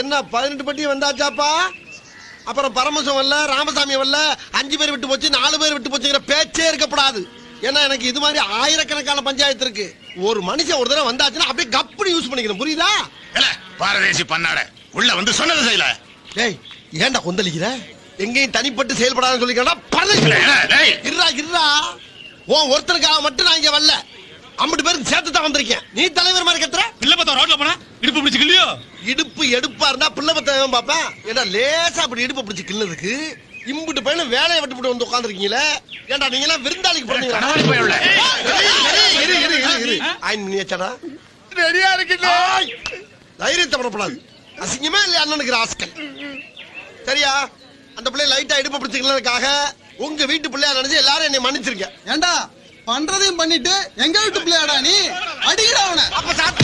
என்ன பதினெட்டு பட்டி வந்தாச்சாப்பா? அப்புறம் பரமசம் வரல ராமசாமி வரல அஞ்சு பேர் விட்டு போச்சு நாலு பேர் விட்டு போச்சுங்கிற பேச்சே இருக்கப்படாது ஏன்னா எனக்கு இது மாதிரி ஆயிரக்கணக்கான பஞ்சாயத்து இருக்கு. ஒரு மனுஷன் ஒரு தடவை வந்தாச்சுன்னா அப்படியே கப்புனு யூஸ் பண்ணிக்கணும். புரியுதா? இல்ல பாரதேசி பண்ணாட. உள்ள வந்து சொன்னது செய்யல. டேய் ஏன்டா கொந்தளிக்கிற? எங்கேயும் தனிப்பட்டு செயல்படாதுன்னு சொல்லிக்கிறா பரதேசி. இருடா இருடா. உன் ஒருத்தருக்காக மட்டும் நான் இங்க வரல. அம்பட்டு பேருக்கு சேர்த்து தான் வந்திருக்கேன். நீ தலைவர் மாதிரி கத்துற? பிள்ளை பார்த்தா ரோட்ல போனா? இடுப்பு பிடிச்சு கிள்ளியோ இடுப்பு எடுப்பா இருந்தா பிள்ளை பத்த பாப்பேன் ஏன்னா லேசா அப்படி இடுப்பு பிடிச்சு கிள்ளதுக்கு இம்புட்டு பையனும் வேலையை விட்டு போட்டு வந்து உட்காந்துருக்கீங்களே ஏன்டா நீங்க எல்லாம் விருந்தாளிக்கு பண்ணியாச்சாடா ரெடியா இருக்குல்ல! தைரியத்தை படப்படாது அசிங்கமே இல்லையா அண்ணனுக்கு ராஸ்கல் சரியா அந்த பிள்ளை லைட்டா இடுப்பு பிடிச்சிக்கிறதுக்காக உங்க வீட்டு பிள்ளையா நினைச்சு எல்லாரும் என்னை மன்னிச்சிருக்கேன் ஏண்டா பண்றதையும் பண்ணிட்டு எங்க வீட்டு பிள்ளையாடா நீ அடிக்கடா அவனை அப்ப சாப்பிட்டு